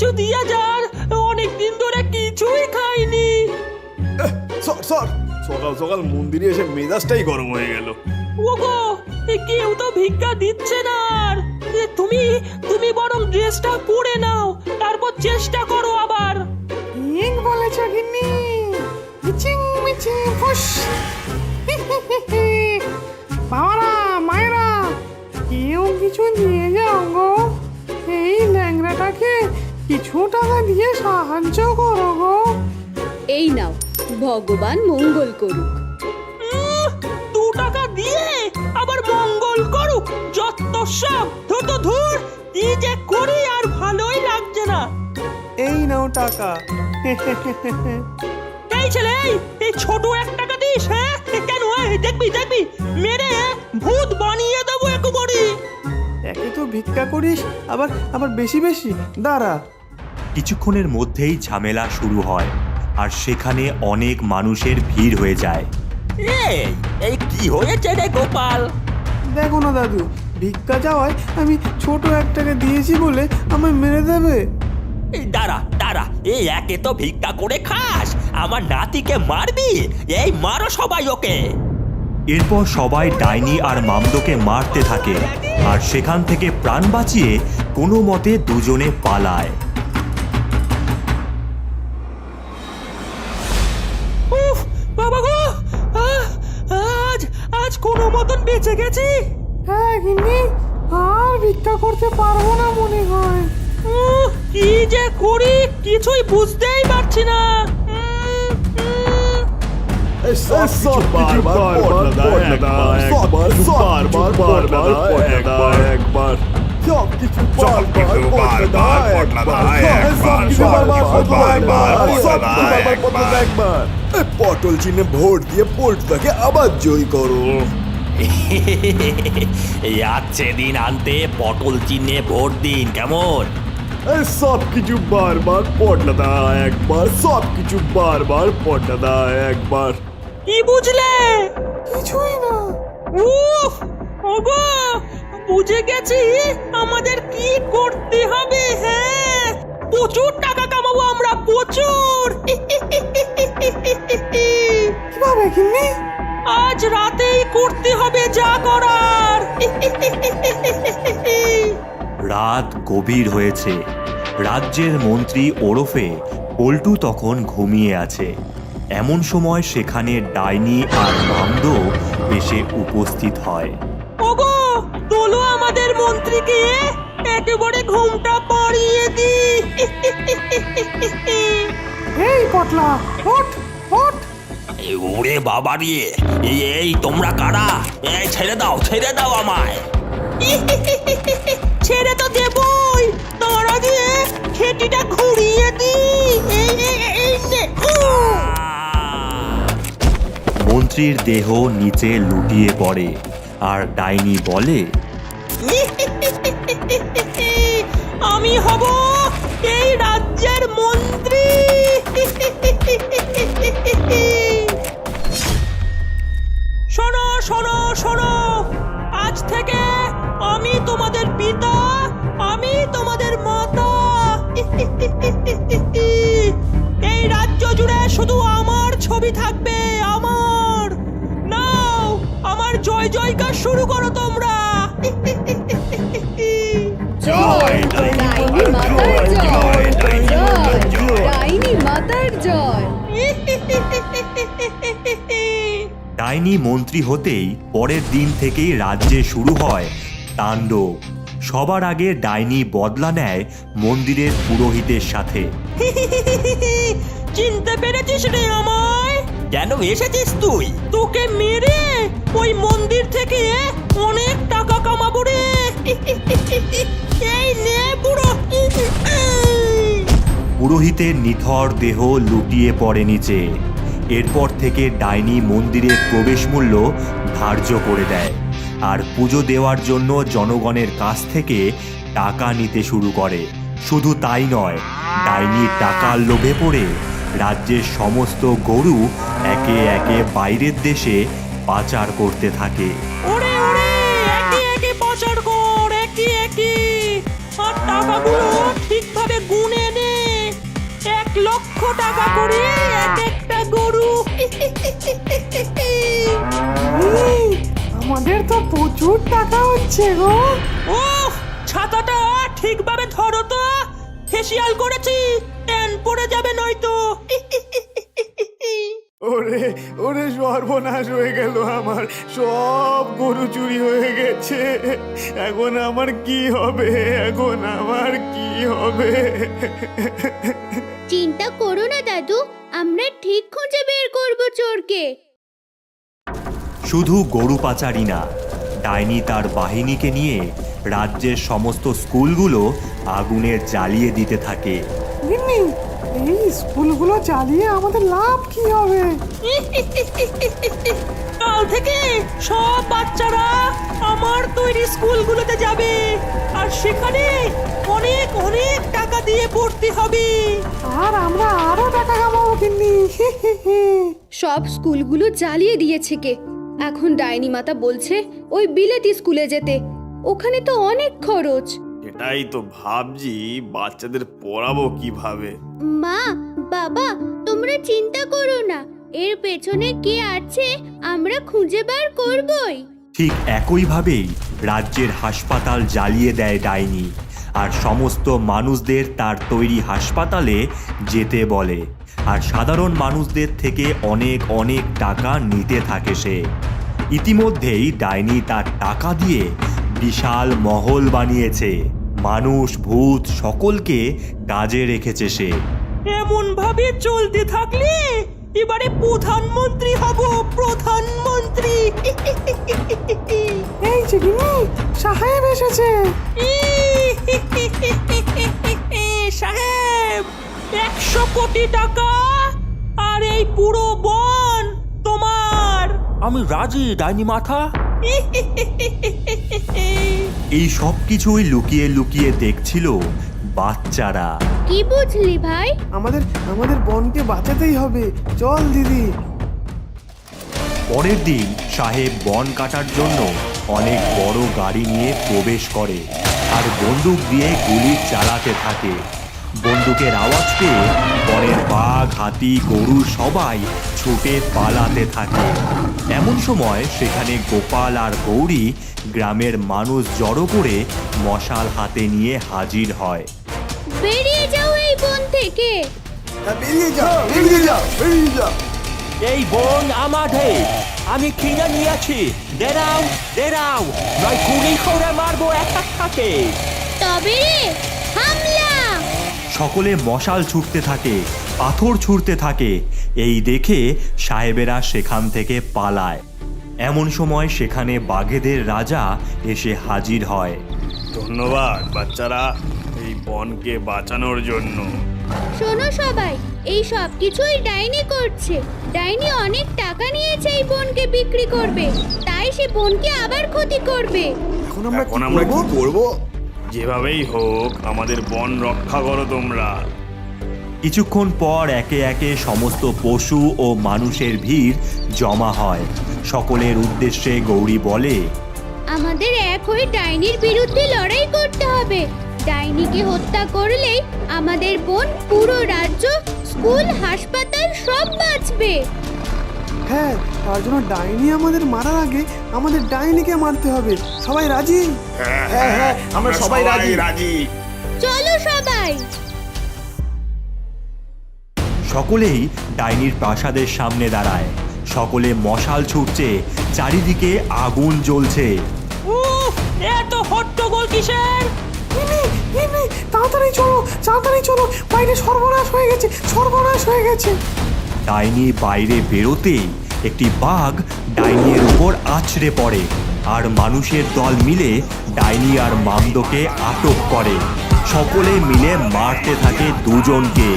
কিছু দিয়া যার অনেক দিন ধরে কিছুই খাইনি। সর সর। সকাল সকাল মন্দিরে এসে মেজাজটাই গরম হয়ে গেল। ওগো এ কেউ তো ভিক্ষা দিচ্ছে না আর। এ তুমি তুমি বরং ড্রেসটা পরে নাও তারপর চেষ্টা করো আবার। ঠিক বলেছ গিন্নি। মিচিং মিচিং ফুস বাবারা মায়েরা কেউ কিছু নিয়ে যাও গো। এই ল্যাংড়াটাকে কিছু টাকা দিয়ে সাহায্য করো গো। এই নাও ভগবান মঙ্গল করুক। দু টাকা দিয়ে আবার মঙ্গল করুক যত সব ধুর তো ধুর কি যে করি আর ভালোই লাগছে না। এই নাও টাকা। এই ছেলে এই ছোট এক টাকা দিস হ্যাঁ? কেন এই দেখবি দেখবি মেরে ভূত বানিয়ে দেবো একেবারে। একে তো ভিক্ষা করিস আবার আবার বেশি বেশি দাঁড়া। কিছুক্ষণের মধ্যেই ঝামেলা শুরু হয় আর সেখানে অনেক মানুষের ভিড় হয়ে যায়। এই এই কি হয়েছে রে গোপাল? দেখো না দাদু ভিক্ষা যাওয়ায় আমি ছোট এক টাকা দিয়েছি বলে আমায় মেরে দেবে। এই দাঁড়া দাঁড়া এই একে তো ভিক্ষা করে খাস আমার নাতিকে মারবি এই মারো সবাই ওকে। এরপর সবাই ডাইনি আর মামদোকে মারতে থাকে আর সেখান থেকে প্রাণ বাঁচিয়ে কোনো মতে দুজনে পালায়। গেছি? হ্যাঁ গিন্নি। আর ভিক্ষা করতে পারব না মনে হয়। কি যে করি কিছুই বুঝতেই পারছি না। পটল চিহ্নে ভোট দিয়ে পোল্টটাকে আবার জয় করো। আছে দিন আনতে পটল চিহ্নে ভোট দিন কেমন? সব কিছু বারবার দাও একবার সব কিছু বারবার দাও একবার। কি বুঝলে? কিছুই না। উফ ওগো বুঝে গেছি আমাদের কি করতে হবে হ্যাঁ? প্রচুর টাকা কামাবো আমরা প্রচুর। কীভাবে গিন্নি? আজ রাতেই করতে হবে যা করার। রাত গভীর হয়েছে। রাজ্যের মন্ত্রী ওরফে পল্টু তখন ঘুমিয়ে আছে। এমন সময় সেখানে ডাইনি আর মামদো এসে উপস্থিত হয়। ওগো তোলো আমাদের মন্ত্রীকে একেবারে ঘুমটা পাড়িয়ে দি। এই পটলা ওঠ ওঠ। ওরে বাবা রে এই তোমরা কারা? এই ছেড়ে দাও ছেড়ে দাও আমায়। ছেড়ে তো দেবই তার আগে খেটিটা ঘুরিয়ে দি। এই এই এই মন্ত্রীর দেহ নিচে লুটিয়ে পড়ে আর ডাইনি বলে আমি হব এই রাজ্যের মন্ত্রী। শোনো শোনো। আজ থেকে আমি তোমাদের পিতা আমি তোমাদের মাতা। এই রাজ্য জুড়ে শুধু আমার ছবি থাকবে আমার। নাও আমার জয় জয়কার শুরু করো তোমরা। জয় মাতার জয় জয়। মাতার জয়। ডাইনি মন্ত্রী হতেই পরের দিন থেকেই রাজ্যে শুরু হয় তাণ্ডব। সবার আগে ডাইনি বদলা নেয় মন্দিরের পুরোহিতের সাথে। চিনতে পেরেছিস রে আমায়? কেন এসেছিস তুই? তোকে মেরে ওই মন্দির থেকে অনেক টাকা কামাবো রে। এই নে বুড়ো। পুরোহিতের নিথর দেহ লুটিয়ে পড়ে নিচে। এরপর থেকে ডাইনি মন্দিরের প্রবেশ মূল্য ধার্য করে দেয় আর পুজো দেওয়ার জন্য জনগণের কাছ থেকে টাকা নিতে শুরু করে। শুধু তাই নয় ডাইনি টাকার লোভে পড়ে রাজ্যের সমস্ত গরু একে একে বাইরের দেশে পাচার করতে থাকে। ওরে ওরে একে গুনে নে। টাকা করে এক আমাদের তো প্রচুর টাকা হচ্ছে গো। ও ছাতাটা ঠিকভাবে ধরো তো। ফেসিয়াল করেছি ট্যান পড়ে যাবে নয়তো। ওরে ওরে সর্বনাশ হয়ে গেল আমার। সব গরু চুরি হয়ে গেছে। এখন আমার কি হবে? এখন আমার কি হবে? চিন্তা করো না দাদু আমরা ঠিক খুঁজে বের করব চোরকে। শুধু গরু পাচারই না ডাইনি তার বাহিনীকে নিয়ে রাজ্যের সমস্ত স্কুলগুলো আগুনে জ্বালিয়ে দিতে থাকে। গিন্নি এই স্কুলগুলো চালিয়ে আমাদের লাভ কি হবে? কাল থেকে সব বাচ্চারা আমার তৈরি স্কুলগুলোতে যাবে আর সেখানে অনেক অনেক টাকা দিয়ে পড়তে হবে। আর আমরা আরও টাকা কামাবো গিন্নি। সব স্কুলগুলো জ্বালিয়ে দিয়েছে কে? এখন ডাইনি মাতা বলছে ওই বিলেতি স্কুলে যেতে। ওখানে তো অনেক খরচ। এটাই তো ভাবছি বাচ্চাদের পড়াবো কীভাবে? মা বাবা তোমরা চিন্তা করো না। এর পেছনে কে আছে আমরা খুঁজে বার করবই। ঠিক একইভাবেই রাজ্যের হাসপাতাল জ্বালিয়ে দেয় ডাইনি আর সমস্ত মানুষদের তার তৈরি হাসপাতালে যেতে বলে। আর সাধারণ মানুষদের থেকে অনেক অনেক টাকা নিতে থাকে সে। ইতিমধ্যেই ডাইনি তার টাকা দিয়ে বিশাল মহল বানিয়েছে। মানুষ ভূত সকলকে কাজে রেখেছে সে। এমন ভাবে চলতে থাকলে এবারে প্রধানমন্ত্রী হব প্রধানমন্ত্রী। এই যে গিন্নি সাহেব এসেছে। একশো কোটি টাকা আর এই পুরো বন তোমার। আমি রাজি ডাইনি মাথা। এই সব কিছুই লুকিয়ে লুকিয়ে দেখছিল বাচ্চারা। কি বুঝলি ভাই? আমাদের আমাদের বনকে বাঁচাতেই হবে। চল দিদি। পরের দিন সাহেব বন কাটার জন্য অনেক বড় গাড়ি নিয়ে প্রবেশ করে আর বন্দুক দিয়ে গুলি চালাতে থাকে। বন্দুকের আওয়াজ পেয়ে বনের বাঘ হাতি গরু সবাই ছুটে পালাতে থাকে। এমন সময় সেখানে গোপাল আর গৌরী গ্রামের মানুষ জড়ো করে মশাল হাতে নিয়ে হাজির হয়। বেরিয়ে যাও এই বন থেকে। বেরিয়ে যা বেরিয়ে যা বেরিয়ে যা এই বোন আমাদের। আমি কিনে নিয়েছি। দেরাও দেরাও নয় গুলি করে মারবো একটা থাকে তবে রে সকলে মশাল ছুটতে থাকে পাথর ছুঁড়তে থাকে। এই দেখে সাহেবেরা সেখান থেকে পালায়। এমন সময় সেখানে বাঘেদের রাজা এসে হাজির হয়। ধন্যবাদ বাচ্চারা এই বনকে বাঁচানোর জন্য। শোনো সবাই এই সব কিছুই ডাইনি করছে। ডাইনি অনেক টাকা নিয়েছে এই বোনকে বিক্রি করবে। তাই সে বনকে আবার ক্ষতি করবে। এখন আমরা এখন আমরা কি করব? যেভাবেই হোক আমাদের বন রক্ষা করো তোমরা। কিছুক্ষণ পর একে একে সমস্ত পশু ও মানুষের ভিড় জমা হয়। সকলের উদ্দেশ্যে গৌরী বলে আমাদের এক হয়ে ডাইনির বিরুদ্ধে লড়াই করতে হবে। ডাইনিকে হত্যা করলেই আমাদের বোন পুরো রাজ্য স্কুল হাসপাতাল সব বাঁচবে। হ্যাঁ তার জন্য ডাইনি আমাদের মারার আগে আমাদের ডাইনিকে মারতে হবে। সবাই রাজি? হ্যাঁ হ্যাঁ আমরা সবাই রাজি। রাজি। চলো সবাই। সকলেই ডাইনির প্রাসাদের সামনে দাঁড়ায়। সকলে মশাল ছুটছে চারিদিকে আগুন জ্বলছে। উফ এত হট্টগোল কিসের? তাড়াতাড়ি চলো তাড়াতাড়ি চলো। বাইরে সর্বনাশ হয়ে গেছে সর্বনাশ হয়ে গেছে। ডাইনি বাইরে বেরোতেই একটি বাঘ ডাইনির উপর আছড়ে পড়ে আর মানুষের দল মিলে ডাইনি আর মামদোকে আটক করে সকলে মিলে মারতে থাকে দুজনকে।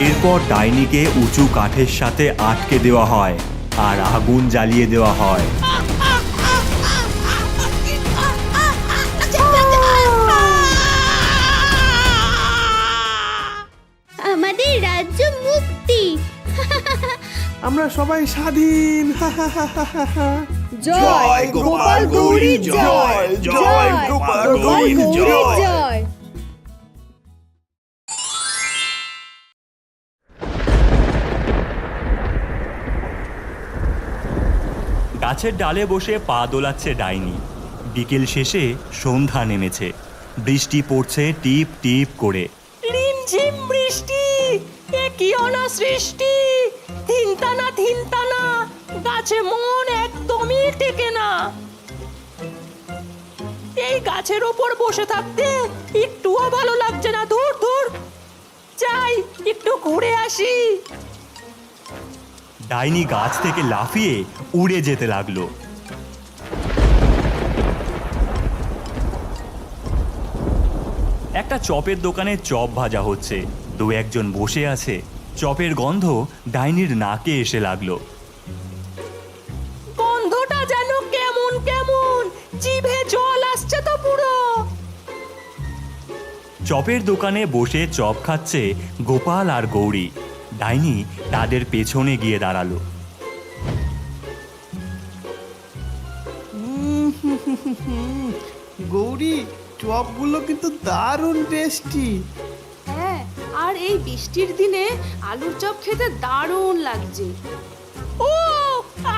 এরপর ডাইনিকে উঁচু কাঠের সাথে আটকে দেওয়া হয় আর আগুন জ্বালিয়ে দেওয়া হয় আমরা সবাই স্বাধীন। হা হা হা হা হা জয় গোপাল গৌরীর জয়। জয় গোপাল গৌরীর জয়। গাছের ডালে বসে পা দোলাচ্ছে ডাইনি। বিকেল শেষে সন্ধ্যা নেমেছে। বৃষ্টি পড়ছে টিপ টিপ করে। রিমঝিম বৃষ্টি এ কি অনাসৃষ্টি? থিনতানা থিনতানা। গাছে মন একদমই টেকে না। এই গাছের ওপর বসে থাকতে একটুও ভালো লাগছে না। দূর দূর যাই, একটু ঘুরে আসি। ডাইনি গাছ থেকে লাফিয়ে উড়ে যেতে লাগল। একটা চপের দোকানে চপ ভাজা হচ্ছে। দু একজন বসে আছে। চপের গন্ধ ডাইনির নাকে এসে লাগল গন্ধটা যেন কেমন কেমন জিভে জল আসছে তো পুরো চপের দোকানে বসে চপ খাচ্ছে গোপাল আর গৌরী ডাইনি তাদের পেছনে গিয়ে দাঁড়াল গৌরী চপগুলো কিন্তু দারুণ টেস্টি হ্যাঁ আর এই বৃষ্টির দিনে আলুর চপ খেতে দারুণ লাগছে। ও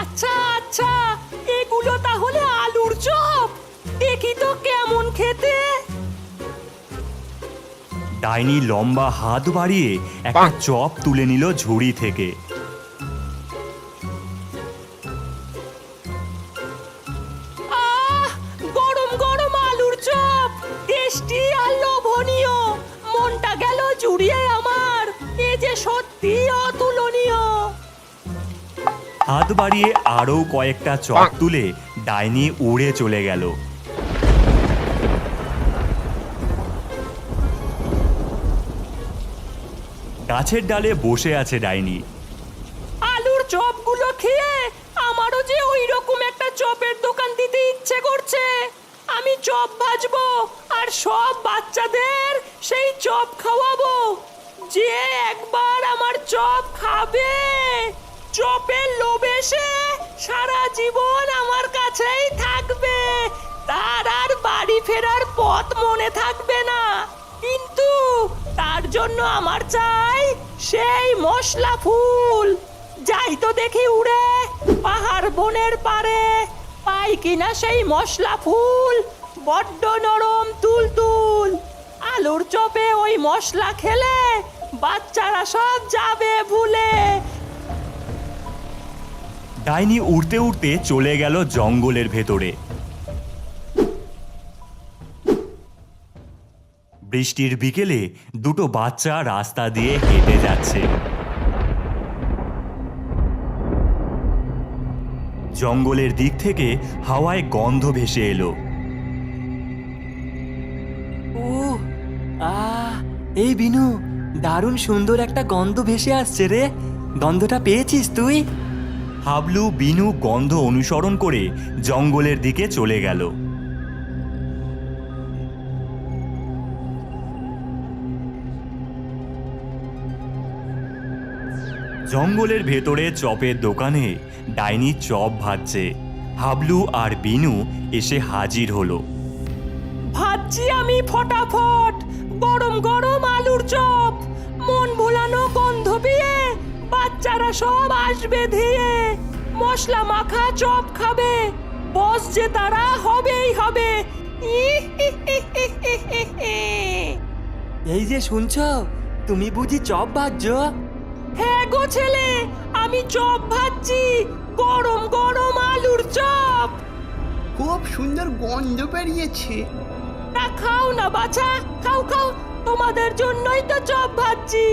আচ্ছা আচ্ছা এগুলো তাহলে আলুর চপ? দেখি তো কেমন খেতে। ডাইনি লম্বা হাত বাড়িয়ে একটা চপ তুলে নিল ঝুড়ি থেকে। বাড়িয়ে আরও কয়েকটা চপ তুলে ডাইনি উড়ে চলে গেল। গাছের ডালে বসে আছে ডাইনি। আলুর চপগুলো খেয়ে আমারও যে ওই রকম একটা চপের দোকান দিতে ইচ্ছে করছে। আমি চপ ভাজবো আর সব বাচ্চাদের সেই চপ খাওয়াবো। যে একবার আমার চপ খাবে। চপের লোভে সারা জীবন আমার কাছেই থাকবে। তার আর বাড়ি ফেরার পথ মনে থাকবে না। কিন্তু তার জন্য আমার চাই সেই মশলা ফুল। যাই তো দেখি উড়ে পাহাড় বনের পারে। পাই কিনা সেই মশলা ফুল, বড্ড নরম তুল তুল আলুর চপে ওই মশলা খেলে বাচ্চারা সব যাবে ভুলে। ডাইনি উড়তে উড়তে চলে গেল জঙ্গলের ভেতরে। বৃষ্টির বিকেলে দুটো বাচ্চা রাস্তা দিয়ে হেঁটে যাচ্ছে। জঙ্গলের দিক থেকে হাওয়ায় গন্ধ ভেসে এলো। এই বিনু, দারুণ সুন্দর একটা গন্ধ ভেসে আসছে রে। গন্ধটা পেয়েছিস তুই? হাবলু বিনু গন্ধ অনুসরণ করে জঙ্গলের দিকে চলে গেল। জঙ্গলের ভেতরে চপের দোকানে ডাইনি চপ ভাজছে। হাবলু আর বিনু এসে হাজির হলো। ভাজছি আমি ফটাফট, গরম গরম আলুর চপ, মন ভোলানো গন্ধ পেয়ে বাচ্চারা সব আসবে ধেয়ে। মশলা মাখা চপ খাবে। বস যে তারা হবেই হবে। এই যে শুনছ তুমি বুঝি চপ ভাজছো? হ্যাঁ গো ছেলে আমি চপ ভাজছি। গরম গরম আলুর চপ। খুব সুন্দর গন্ধ বেরিয়েছে। তা খাও না বাছা খাও খাও। তোমাদের জন্যই তো চপ ভাজছি।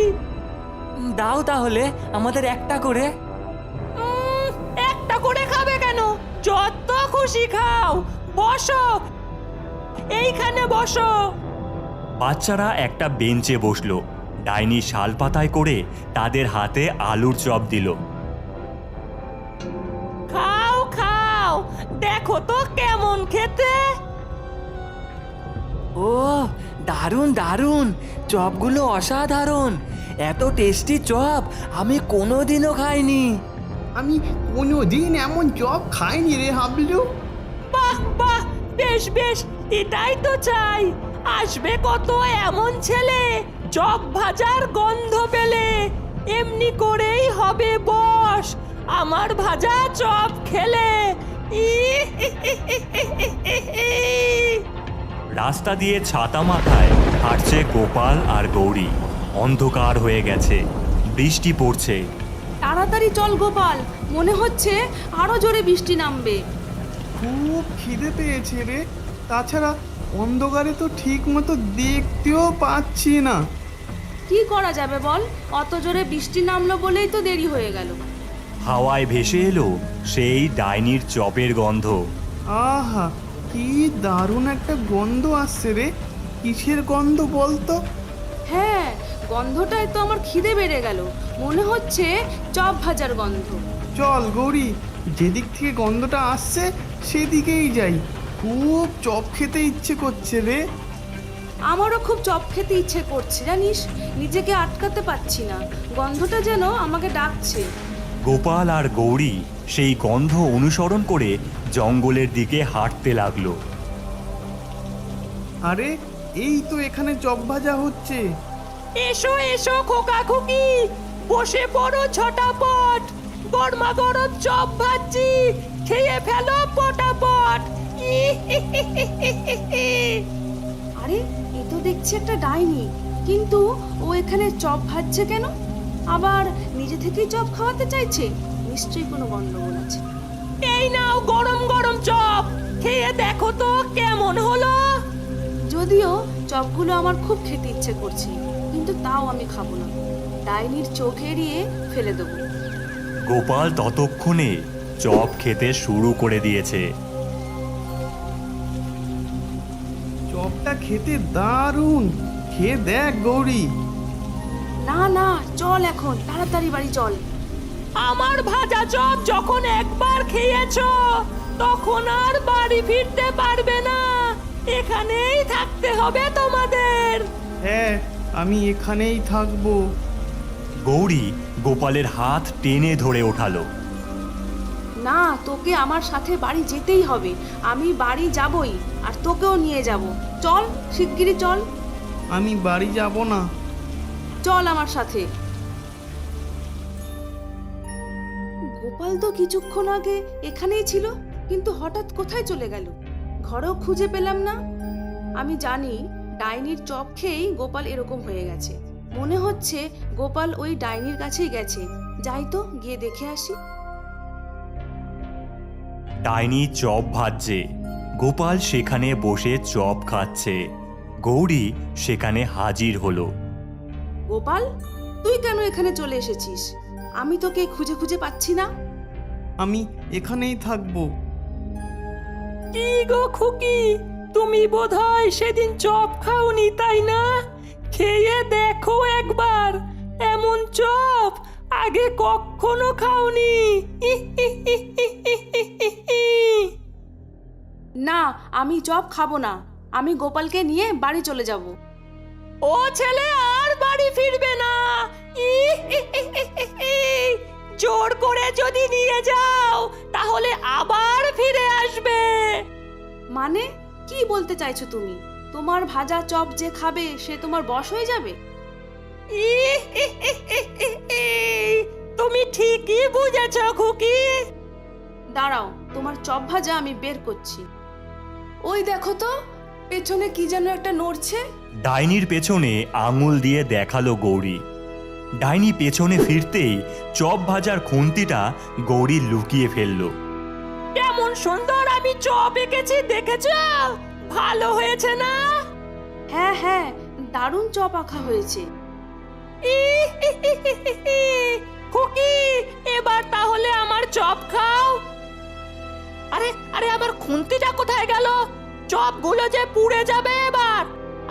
দাও তাহলে আমাদের একটা করে। একটা করে খাবে কেন? যত খুশি খাও। বসো। এইখানে বসো। বাচ্চারা একটা বেঞ্চে বসল। ডাইনি শাল পাতায় করে তাদের হাতে আলুর চপ দিল। খাও খাও। দেখো তো কেমন খেতে। ও দারুণ দারুণ। চপগুলো অসাধারণ। এত টেস্টি চপ আমি কোনোদিনও খাইনি। আমি কোনো দিন এমন চপ খাইনি রে হাবলু। বাহ বাহ বেশ বেশ এটাই তো চাই। আসবে কত এমন ছেলে চপ ভাজার গন্ধ পেলে। এমনি করেই হবে বস আমার ভাজা চপ খেলে। রাস্তা দিয়ে ছাতা মাথায় হাঁটছে গোপাল আর গৌরী। অন্ধকার হয়ে গেছে। বৃষ্টি পড়ছে। তাড়াতাড়ি চল গোপাল। মনে হচ্ছে আরও জোরে বৃষ্টি নামবে। খুব খিদে পেয়েছে রে। তাছাড়া অন্ধকারে তো ঠিক মতো দেখতেও পাচ্ছি না। কি করা যাবে বল? অত জোরে বৃষ্টি নামলো বলেই তো দেরি হয়ে গেল। হাওয়ায় ভেসে এলো সেই ডাইনির চপের গন্ধ। আহা কি দারুণ একটা গন্ধ আসছে রে। কিসের গন্ধ বলতো? হ্যাঁ গন্ধটায় তো আমার খিদে বেড়ে গেল। মনে হচ্ছে চপ ভাজার গন্ধ। চল গৌরী যেদিক থেকে গন্ধটা আসছে সেদিকেই যাই। খুব চপ খেতে ইচ্ছে করছে রে। আমারও খুব চপ খেতে ইচ্ছে করছে জানিস? নিজেকে আটকাতে পারছি না। গন্ধটা যেন আমাকে ডাকছে। গোপাল আর গৌরী সেই গন্ধ অনুসরণ করে জঙ্গলের দিকে হাঁটতে লাগল। আরে এই তো এখানে চপ ভাজা হচ্ছে। এসো এসো খোকা খুকি। বসে পড়ো ছটাপট। গরমা গরম চপ ভাজছি। খেয়ে ফেলো পটাপট। আরে এ তো দেখছি একটা ডাইনি। কিন্তু ও এখানে চপ ভাজছে কেন? আবার নিজে থেকেই চপ খাওয়াতে চাইছে? নিশ্চয়ই কোনো গন্ডগোল আছে। এই নাও গরম গরম চপ। খেয়ে দেখো তো কেমন হলো। যদিও চপগুলো আমার খুব খেতে ইচ্ছে করছে। কিন্তু তাও আমি খাব না। ডাইনির চোখ এড়িয়ে ফেলে দেবো। গোপাল ততক্ষণে চপ খেতে শুরু করে দিয়েছে। চপটা খেতে দারুণ। খেয়ে দেখ গৌরী। না না চল এখন তাড়াতাড়ি বাড়ি চল। আমার ভাজা চপ যখন একবার খেয়েছো তখন আর বাড়ি ফিরতে পারবে না। এখানেই থাকতে হবে তোমাদের। হ্যাঁ আমি এখানেই থাকব। গৌরী গোপালের হাত টেনে ধরে ওঠালো। না তোকে আমার সাথে বাড়ি যেতেই হবে। আমি বাড়ি যাবই আর তোকেও নিয়ে যাব। চল শিগগিরই চল। আমি বাড়ি যাব না। চল আমার সাথে। গোপাল তো কিছুক্ষণ আগে এখানেই ছিল কিন্তু হঠাৎ কোথায় চলে গেল? ঘরেও খুঁজে পেলাম না। আমি জানি ডাইনির চপ খেয়েই গোপাল এরকম হয়ে গেছে। মনে হচ্ছে গোপাল ওই ডাইনির কাছেই গেছে। যাই তো গিয়ে দেখে আসি। ডাইনি চপ ভাজছে। গোপাল সেখানে বসে চপ খাচ্ছে। গৌরী সেখানে হাজির হলো। গোপাল তুই কেন এখানে চলে এসেছিস? আমি তোকে খুঁজে খুঁজে পাচ্ছি না। আমি এখানেই থাকব। কি গো খুকি? তুমি বোধহয় সেদিন চপ খাওনি তাই না খেয়ে দেখো একবার এমন চপ আগে কখনো খাওনি না আমি চপ খাব না আমি গোপালকে নিয়ে বাড়ি চলে যাব ও ছেলে আর বাড়ি ফিরবে না জোর করে যদি নিয়ে যাও তাহলে আবার ফিরে আসবে মানে কি বলতে চাইছো তুমি? তোমার ভাজা চপ যে খাবে সে তোমার বশ হয়ে যাবে? তুমি ঠিকই বুঝেছ খুকি। দাঁড়াও তোমার চপ ভাজা আমি বের করছি। ওই দেখো তো পেছনে কি যেন একটা নড়ছে। ডাইনির পেছনে আঙুল দিয়ে দেখাল গৌরী। ডাইনি পেছনে ফিরতেই চপ ভাজার খুন্তিটা গৌরী লুকিয়ে ফেলল। কেমন সুন্দর আমি চপ এঁকেছি দেখেছ? ভালো হয়েছে না? হ্যাঁ হ্যাঁ দারুণ চপ আঁকা হয়েছে। খুকি এবার তাহলে আমার চপ খাও। আরে আরে আমার খুন্তিটা কোথায় গেল? চপগুলো যে পুড়ে যাবে এবার।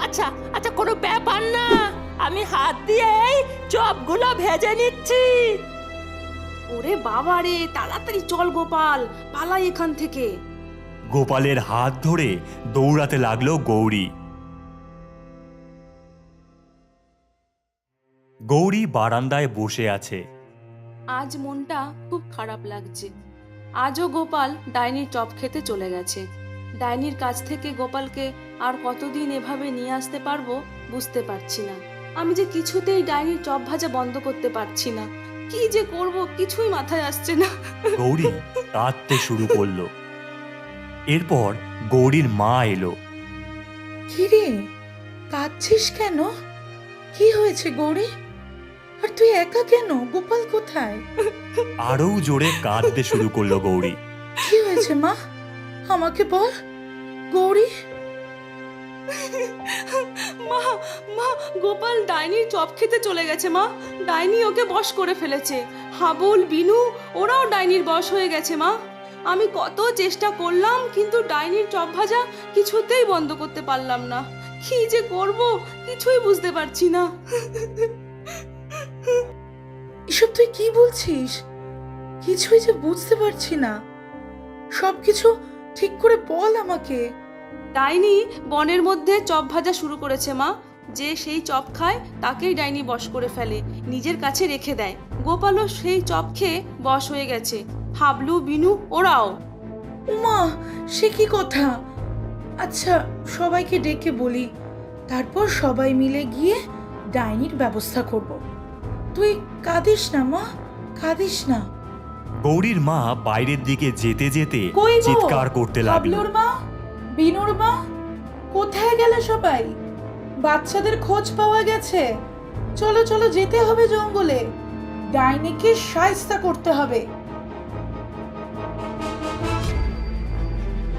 আচ্ছা আচ্ছা কোনো ব্যাপার না। আমি হাত দিয়েই চপগুলো ভেজে নিচ্ছি। ওরে বাবা রে তাড়াতাড়ি চল গোপাল পালাই এখান থেকে। গোপালের হাত ধরে দৌড়াতে লাগল গৌরী। গৌরী বারান্দায় বসে আছে। আজ মনটা খুব খারাপ লাগছে। আজও গোপাল ডাইনির চপ খেতে চলে গেছে। ডাইনির কাছ থেকে গোপালকে আর কতদিন এভাবে নিয়ে আসতে পারব বুঝতে পারছি না। আমি যে কিছুতেই ডাইনির চপ ভাজা বন্ধ করতে পারছি না। কি যে করব কিছুই মাথায় আসছে না। গৌরী কাঁদতে শুরু করল। এরপর গৌরীর মা এলো। কিরে কাঁদছিস কেন? কি হয়েছে গৌরী? আর তুই একা কেন? গোপাল কোথায়? আরও জোরে কাঁদতে শুরু করল গৌরী। কি হয়েছে মা? আমাকে বল। গৌরী? মা মা, গোপাল ডাইনির চপ খেতে চলে গেছে মা। ডাইনি ওকে বশ করে ফেলেছে। হাবুল, বিনু, ওরাও ডাইনির বশ হয়ে গেছে মা। আমি কত চেষ্টা করলাম, কিন্তু ডাইনির চপ ভাজা কিছুতেই বন্ধ করতে পারলাম না। কি যে করব, কিছুই বুঝতে পারছি না। এসব তুই কি বলছিস? কিছুই যে বুঝতে পারছি না। সবকিছু ঠিক করে বল আমাকে। ডাইনি বনের মধ্যে চপ ভাজা শুরু করেছে মা। যে সেই চপ খায় তাকেই ডাইনি বশ করে ফেলে নিজের কাছে রেখে দেয়। গোপালও সেই চপ খেয়ে বশ হয়ে গেছে। হাবলু বিনু ওরাও। উমা সে কি কথা? আচ্ছা সবাইকে ডেকে বলি। তারপর সবাই মিলে গিয়ে ডাইনির ব্যবস্থা করব। তুই কাঁদিস না মা কাঁদিস না। গৌরীর মা বাইরের দিকে যেতে যেতে চিৎকার করতে লাগল। মা? বিনুর মা? কোথায় গেলে সবাই? বাচ্চাদের খোঁজ পাওয়া গেছে। চলো চলো যেতে হবে জঙ্গলে। ডাইনিকে সায়স্তা করতে হবে।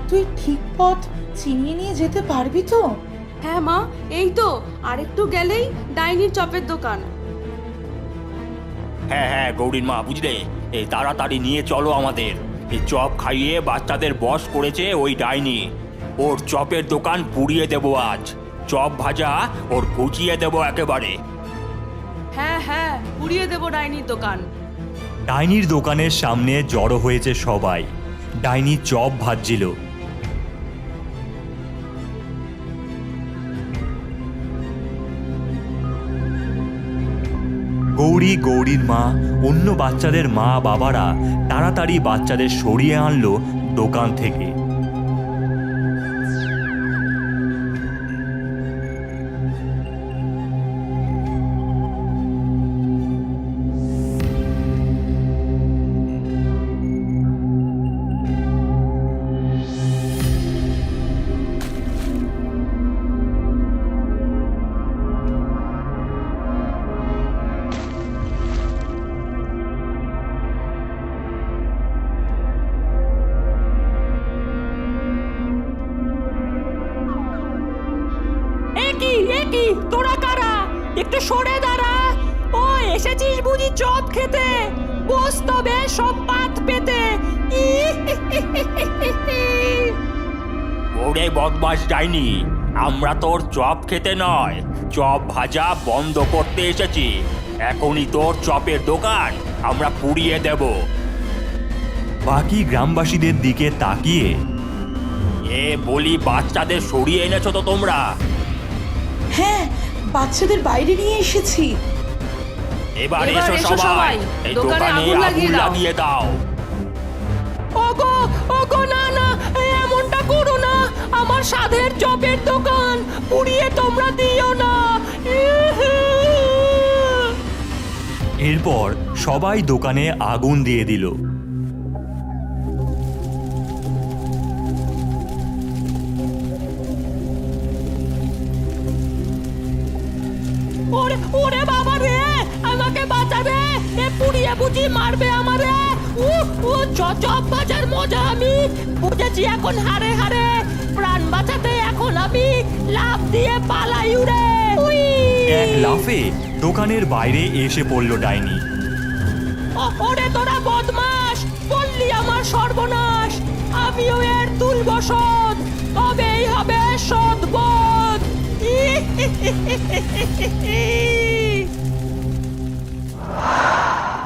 তুই ঠিক পথ চিনিয়ে নিয়ে যেতে পারবি তো? হ্যাঁ মা এই তো। আরেকটু গেলেই ডাইনির চপের দোকান। হ্যাঁ হ্যাঁ গৌরীর মা বুঝলে? এই তাড়াতাড়ি নিয়ে চলো আমাদের। এই চপ খাইয়ে বাচ্চাদের বস করেছে ওই ডাইনি। ওর চপের দোকান পুড়িয়ে দেবো আজ। চপ ভাজা ওর গুছিয়ে দেবো একেবারে। হ্যাঁ হ্যাঁ পুড়িয়ে দেবো ডাইনির দোকান। ডাইনির দোকানের সামনে জড়ো হয়েছে সবাই। ডাইনি চপ ভাজছিল। গৌরী গৌরীর মা অন্য বাচ্চাদের মা বাবারা তাড়াতাড়ি বাচ্চাদের সরিয়ে আনলো দোকান থেকে। চপ খেতে বসতবে সব পাত পেতে। ওরে বদমাস ডাইনি আমরা তোর চপ খেতে নয় চপ ভাজা বন্ধ করতে এসেছি। এখনই তোর চপের দোকান আমরা পুড়িয়ে দেব। বাকি গ্রামবাসীদের দিকে তাকিয়ে এ বলি বাচ্চাদের সরিয়ে এনেছো তো তোমরা? হ্যাঁ বাচ্চাদের বাইরে নিয়ে এসেছি। এবার এসো সবাই, এই দোকানে আগুন লাগিয়ে দাও। ওগো ওগো না না এমনটা করো না। আমার সাধের চপের দোকান পুড়িয়ে তোমরা দিও না। এরপর সবাই দোকানে আগুন দিয়ে দিল। ওরে ওরে বাবা রে পুড়িয়ে বুঝি মারবে আমারে। চপ বাজার মজা আমি। বুঝেছি এখন হারে হারে। প্রাণ বাঁচাতে এখন আমি লাভ দিয়ে পালাই উড়ে! এক লাফে দোকানের বাইরে এসে পড়ল ডাইনি। ওরে তোরা বদমাস বললি আমার সর্বনাশ। আমিও এর তুলব শোধ তবেই হবে সদবোধ Ah.